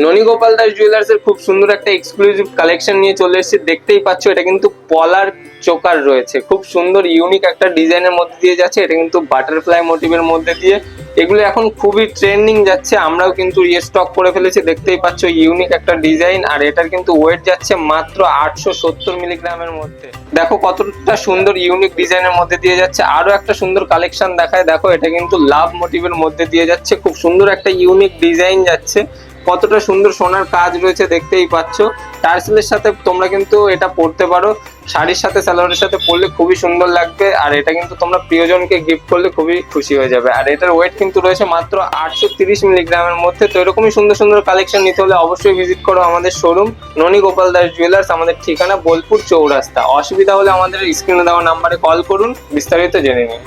ননী Gopal Das jewellers এর খুব সুন্দর একটা এক্সক্লুসিভ কালেকশন নিয়ে চলে এসেছে। দেখতেই পাচ্ছ, এটা কিন্তু পলার চোকার রয়েছে। খুব সুন্দর ইউনিক একটা ডিজাইনের মধ্যে দিয়ে যাচ্ছে। এটা কিন্তু বাটারফ্লাই মোটিভের মধ্যে দিয়ে। এগুলো এখন খুবই ট্রেন্ডিং যাচ্ছে, আমরাও কিন্তু রিস্টক করে ফেলেছি। দেখতেই পাচ্ছ ইউনিক একটা ডিজাইন আর এটার কিন্তু ওয়েট যাচ্ছে মাত্র আটশো সত্তর মিলিগ্রামের মধ্যে। দেখো কতটা সুন্দর ইউনিক ডিজাইনের মধ্যে দিয়ে যাচ্ছে। আরও একটা সুন্দর কালেকশন দেখায়। দেখো, এটা কিন্তু লাভ মোটিভের মধ্যে দিয়ে যাচ্ছে। খুব সুন্দর একটা ইউনিক ডিজাইন যাচ্ছে। কতটা সুন্দর সোনার কাজ রয়েছে দেখতেই পাচ্ছ। টার্সেলের সাথে তোমরা কিন্তু এটা পরতে পারো। শাড়ির সাথে স্যালোয়ারের সাথে পরলে খুবই সুন্দর লাগবে। আর এটা কিন্তু তোমরা প্রিয়জনকে গিফট করলে খুবই খুশি হয়ে যাবে। আর এটার ওয়েট কিন্তু রয়েছে মাত্র আটশো তিরিশ মিলিগ্রামের মধ্যে। তো এরকমই সুন্দর সুন্দর কালেকশন নিতে হলে অবশ্যই ভিজিট করো আমাদের শোরুম ননী গোপাল দাস জুয়েলার্স আমাদের ঠিকানা বোলপুর চৌরাস্তা। অসুবিধা হলে আমাদের স্ক্রিনে দেওয়া নাম্বারে কল করুন, বিস্তারিত জেনে নিন।